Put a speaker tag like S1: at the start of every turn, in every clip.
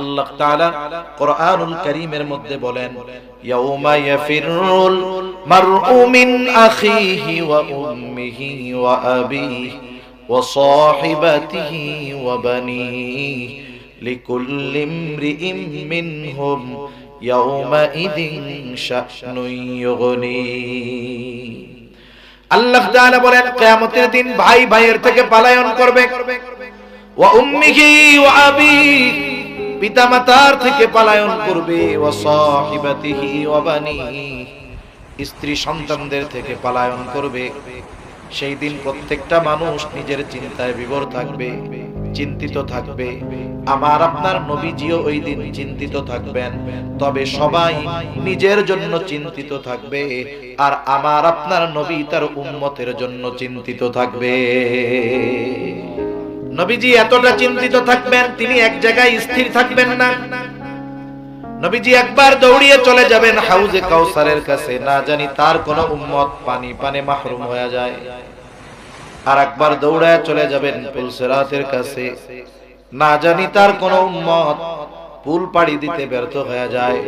S1: আল্লাহ তাআলা কোরআনুল কারীমের মধ্যে বলেন, ইয়াউমা ইয়াফিরুল মারউ মিন আখিহি ওয়া উম্মিহি ওয়া আবিহি ওয়া সাহিবাতিহি ওয়া বানিহি লিকুল্লি ইমরিইম মিনহুম ইয়াউমাইদিন শা'নুন ইউগনি। আল্লাহ তাআলা বলেন, কিয়ামতের দিন ভাই ভাইয়ের থেকে পলায়ন করবে। ওয়া উম্মিহি ওয়া আবিহি পিতামাতার থেকে পলায়ন করবে স্ত্রী সন্তানদের থেকে পলায়ন করবে। সেই দিন প্রত্যেকটা মানুষ নিজের চিন্তায় বিভোর থাকবে, চিন্তিত থাকবে। আমার আপনার নবীজিও ওই দিন চিন্তিত থাকবেন, তবে সবাই নিজের জন্য চিন্তিত থাকবে, আর আমার আপনার নবী তার উম্মতের জন্য চিন্তিত থাকবে। নবীজি এতটা চিন্তিত থাকবেন, তিনি এক জায়গায় স্থির থাকবেন না। নবীজি একবার দৌড়িয়ে চলে যাবেন হাউজে কাউসারের কাছে। না জানি তার কোন উম্মত পানি পানে মাহরুম হয়ে যায়। আর একবার দৌড়ায় চলে যাবেন পুলসেরাতের কাছে। না জানি তার কোন উম্মত পুল পাড়ি দিতে ব্যর্থ হয়ে যায়।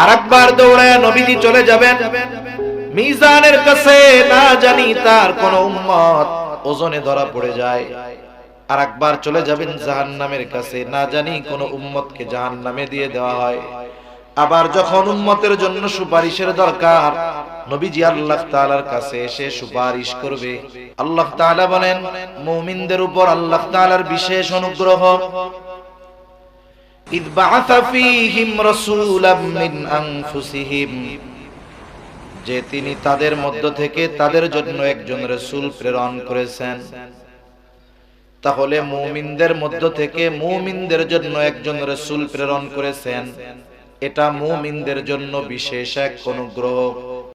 S1: আর একবার দৌড়ায় নবীজি চলে যাবেন মিজানের কাছে। না জানি তার কোন উম্মত ওজনে ধরা পড়ে যায়। আর একবার চলে যাবেন জাহান নামের কাছে। না জানি কোন উম্মতকে জাহান নামে দিয়ে দেওয়া হয়। আবার যখন উম্মতের জন্য সুপারিশের দরকার, নবীজি আল্লাহ তাআলার কাছে এসে সুপারিশ করবে। আল্লাহ তাআলা বলেন, মুমিনদের উপর আল্লাহ তাআলার বিশেষ অনুগ্রহ। যে তিনি তাদের মধ্য থেকে তাদের জন্য একজন রাসূল প্রেরণ করেছেন। তাহলে মুমিনদের মধ্য থেকে মুমিনদের জন্য একজন রসুল প্রেরণ করেছেন। এটা মুমিনদের জন্য বিশেষ এক অনুগ্রহ।